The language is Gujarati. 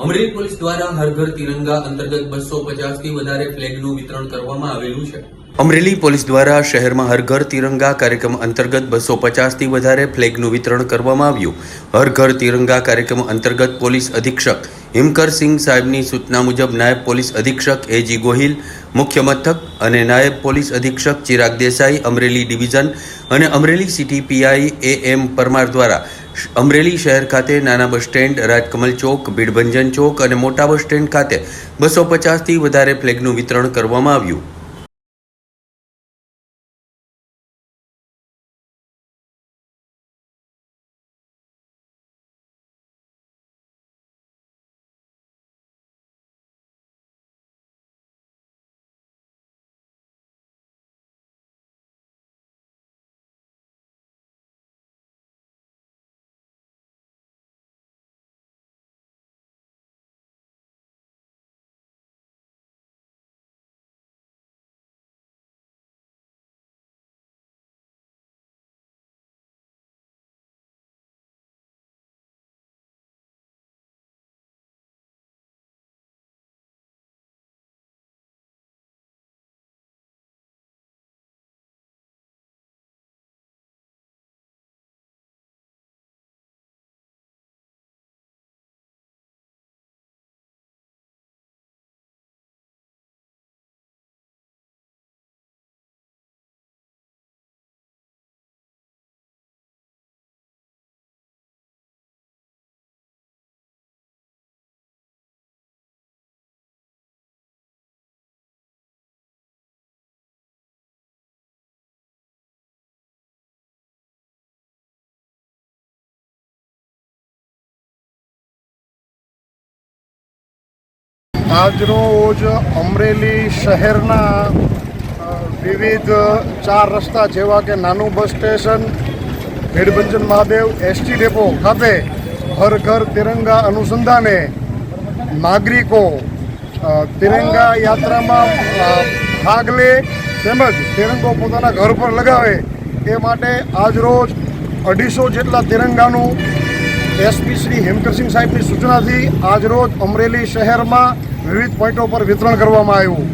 અમરેલી પોલીસ દ્વારા હર ઘર તિરંગા અંતર્ગત બસો પચાસથી વધારે ફ્લેગનું વિતરણ કરવામાં આવેલું છે. અમરેલી પોલીસ દ્વારા શહેરમાં હર ઘર તિરંગા કાર્યક્રમ અંતર્ગત બસો પચાસથી વધારે ફ્લેગનું વિતરણ કરવામાં આવ્યું. હર ઘર તિરંગા કાર્યક્રમ અંતર્ગત પોલીસ અધિક્ષક હિમકરસિંહ સાહેબની સૂચના મુજબ નાયબ પોલીસ અધિક્ષક એજી ગોહિલ, મુખ્ય મથક અને નાયબ પોલીસ અધિક્ષક ચિરાગ દેસાઈ, અમરેલી ડિવિઝન અને Amreli city PI A M Parmar દ્વારા અમરેલી શહેર ખાતે નાના બસ સ્ટેન્ડ, રાજકમલ ચોક, ભીડભંજન ચોક અને મોટા બસ સ્ટેન્ડ ખાતે બસો પચાસથી વધારે ફ્લેગનું વિતરણ કરવામાં આવ્યું. આજરોજ અમરેલી શહેરના વિવિધ ચાર રસ્તા જેવા કે નાનું bus station, Bhidbhanjan Mahadev, ST depot ખાતે હર ઘર તિરંગા અનુસંધાને નાગરિકો તિરંગા યાત્રામાં ભાગ લે તેમજ તિરંગો પોતાના ઘર પર લગાવે એ માટે આજરોજ અઢીસો જેટલા તિરંગાનું એસપી શ્રી હેમકરસિંહ સાહેબની સૂચનાથી આજરોજ અમરેલી શહેરમાં વિવિધ પોઈન્ટો પર વિતરણ કરવામાં આવ્યું.